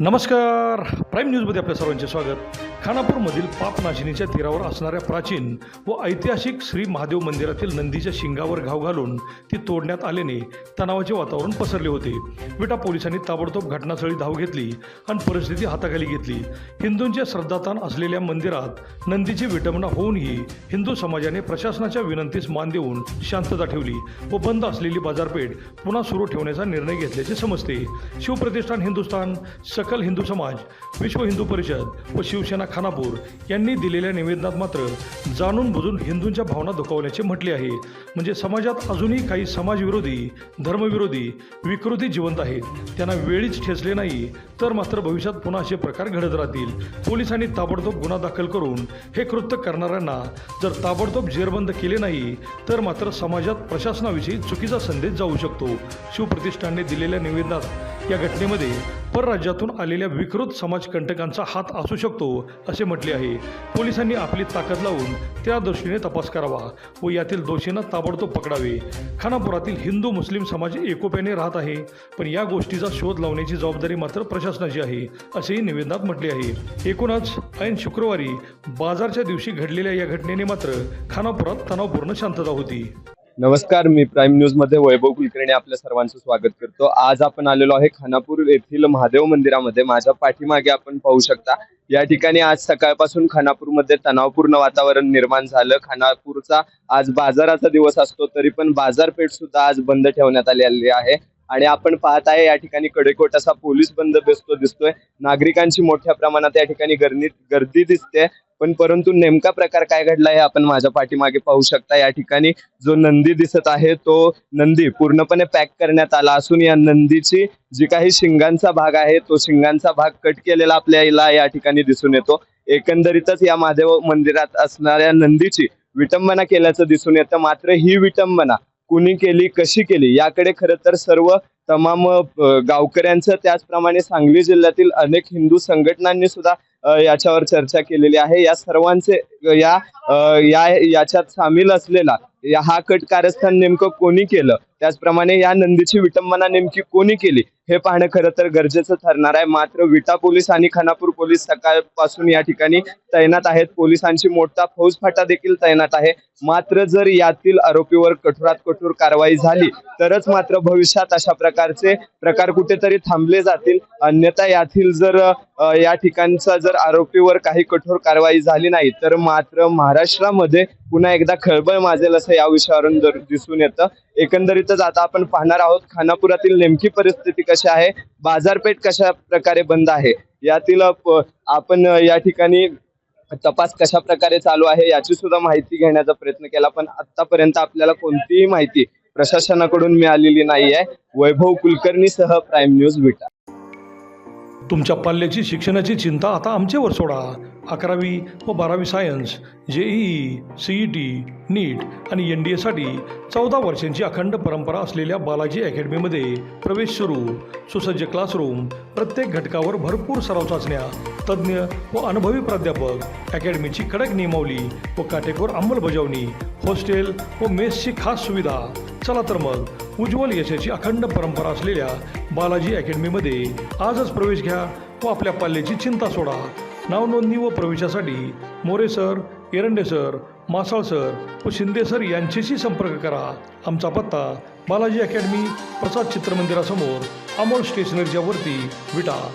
नमस्कार. प्राईम न्यूजमध्ये आपल्या सर्वांचे स्वागत. खानापूरमधील पापनाशिनीच्या तीरावर असणाऱ्या प्राचीन व ऐतिहासिक श्री महादेव मंदिरातील नंदीच्या शिंगावर घाव घालून ती तोडण्यात आल्याने तणावाचे वातावरण पसरले होते. विटा पोलिसांनी ताबडतोब घटनास्थळी धाव घेतली आणि परिस्थिती हाताखाली घेतली. हिंदूंचे श्रद्धास्थान असलेल्या मंदिरात नंदीची विटंबना होऊनही हिंदू समाजाने प्रशासनाच्या विनंतीस मान देऊन शांतता ठेवली व बंद असलेली बाजारपेठ पुन्हा सुरू ठेवण्याचा निर्णय घेतल्याचे समजते. शिवप्रतिष्ठान हिंदुस्थान सकल हिंदू समाज विश्व हिंदू परिषद व शिवसेना खानापूर यांनी दिलेल्या निवेदनात मात्र जाणून बुजून हिंदूंच्या भावना दुखावल्याचे म्हटले आहे. म्हणजे समाजात अजूनही काही समाजविरोधी धर्मविरोधी विकृती जिवंत आहेत. त्यांना वेळीच ठेचले नाही तर मात्र भविष्यात पुन्हा असे प्रकार घडत राहतील. पोलिसांनी ताबडतोब गुन्हा दाखल करून हे कृत्य करणाऱ्यांना जर ताबडतोब जेरबंद केले नाही तर मात्र समाजात प्रशासनाविषयी चुकीचा संदेश जाऊ शकतो. शिवप्रतिष्ठानने दिलेल्या निवेदनात या घटनेमध्ये परराज्यातून आलेल्या विकृत समाजकंटकांचा हात असू शकतो असे म्हटले आहे. पोलिसांनी आपली ताकद लावून त्या दृष्टीने तपास करावा व यातील दोषींना ताबडतोब पकडावे. खानापुरातील हिंदू मुस्लिम समाज एकोप्याने राहत आहे पण या गोष्टीचा शोध लावण्याची जबाबदारी मात्र प्रशासनाची आहे असेही निवेदनात म्हटले आहे. एकूणच ऐन शुक्रवारी बाजारच्या दिवशी घडलेल्या या घटनेने मात्र खानापुरात तणावपूर्ण शांतता होती. नमस्कार मी प्राईम न्यूजमध्ये वैभव कुलकर्णी आपल्या सर्वांचं स्वागत करतो. आज आपण आलेलो आहे खानापूर येथील महादेव मंदिरामध्ये. माझ्या पाठीमागे आपण पाहू शकता या ठिकाणी आज सकाळपासून खानापूरमध्ये तणावपूर्ण वातावरण निर्माण झालं. खानापूरचा आज बाजाराचा दिवस असतो तरी पण बाजारपेठ सुद्धा आज बंद ठेवण्यात आलेली आहे. आणि आपण पाहत आहे या ठिकाणी कडेकोट असा पोलीस बंदोबस्त दिसतोय. नागरिकांची मोठ्या प्रमाणात या ठिकाणी गर्दी गर्दी दिसते. पण परंतु नेमका प्रकार काय घडला हे आपण माझ्या पाठीमागे पाहू शकता. या ठिकाणी जो नंदी दिसत आहे तो नंदी पूर्णपणे पॅक करण्यात आला असून या नंदीची जी काही शिंगांचा भाग आहे तो शिंगांचा भाग कट केलेला आपल्याला या ठिकाणी दिसून येतो. एकंदरीतच या महादेव मंदिरात असणाऱ्या नंदीची विटंबना केल्याचं दिसून येतं. मात्र ही विटंबना कुणी केली कशी केली याकडे खरं तर सर्व तमाम गावकऱ्यांचं त्याचप्रमाणे सांगली जिल्ह्यातील अनेक हिंदू संघटनांनी सुद्धा याच्यावर चर्चा केलेली आहे. या सर्वांचे या या याच्यात सामील असलेला या हा कट कारस्थान नेमकं कोणी केलं? त्याचप्रमाणे या नंदीची विटंबना नेमकी कोणी केली? हे पाहणं खरं तर गरजेचं ठरणार आहे. मात्र विटा पोलीस आणि खानापूर पोलीस सकाळपासून या ठिकाणी तैनात आहेत. पोलिसांची मोठा फौजफाटा देखील तैनात आहे. मात्र जर यातील आरोपीवर कठोरात कठोर कारवाई झाली तरच मात्र भविष्यात अशा प्रकारचे प्रकार कुठेतरी थांबले जातील. अन्यथा यातील जर या ठिकाणचा जर आरोपीवर काही कठोर कारवाई झाली नाही तर मात्र महाराष्ट्रामध्ये पुन्हा एकदा खळबळ माजेल असं या विषयावरून जर दिसून येतं. एकंदरीतच आता आपण पाहणार आहोत खानापुरातील नेमकी परिस्थिती कशा आहे? बाजारपेठ कशा प्रकारे बंद आहे? यातील आपण या ठिकाणी तपास कशा प्रकारे चालू आहे याची सुद्धा माहिती घेण्याचा प्रयत्न केला. पण आतापर्यंत आपल्याला कोणतीही माहिती प्रशासनाकडून मिळालेली नाही आहे वैभव कुलकर्णीसह प्राईम न्यूज विटा तुमच्या पाल्याची शिक्षणाची चिंता आता आमच्यावर सोडा. अकरावी व बारावी science JEE C E T NEET आणि एन डी एसाठी चौदा वर्षांची अखंड परंपरा असलेल्या बालाजी अकॅडमीमध्ये प्रवेश सुरू. सुसज्ज क्लासरूम प्रत्येक घटकावर भरपूर सराव चाचण्या तज्ज्ञ व अनुभवी प्राध्यापक अकॅडमीची कडक नियमावली व काटेकोर अंमलबजावणी हॉस्टेल व मेसची खास सुविधा. चला तर मग उज्ज्वल यशाची अखंड परंपरा असलेल्या बालाजी अकॅडमीमध्ये आजच प्रवेश घ्या व आपल्या पाल्याची चिंता सोडा. नावनोंदणी व प्रवेशासाठी More sir Erande sir Masal sir व शिंदे सर यांच्याशी संपर्क करा. आमचा पत्ता बालाजी अकॅडमी प्रसाद चित्रमंदिरासमोर अमोल स्टेशनरीच्या वरती विटा.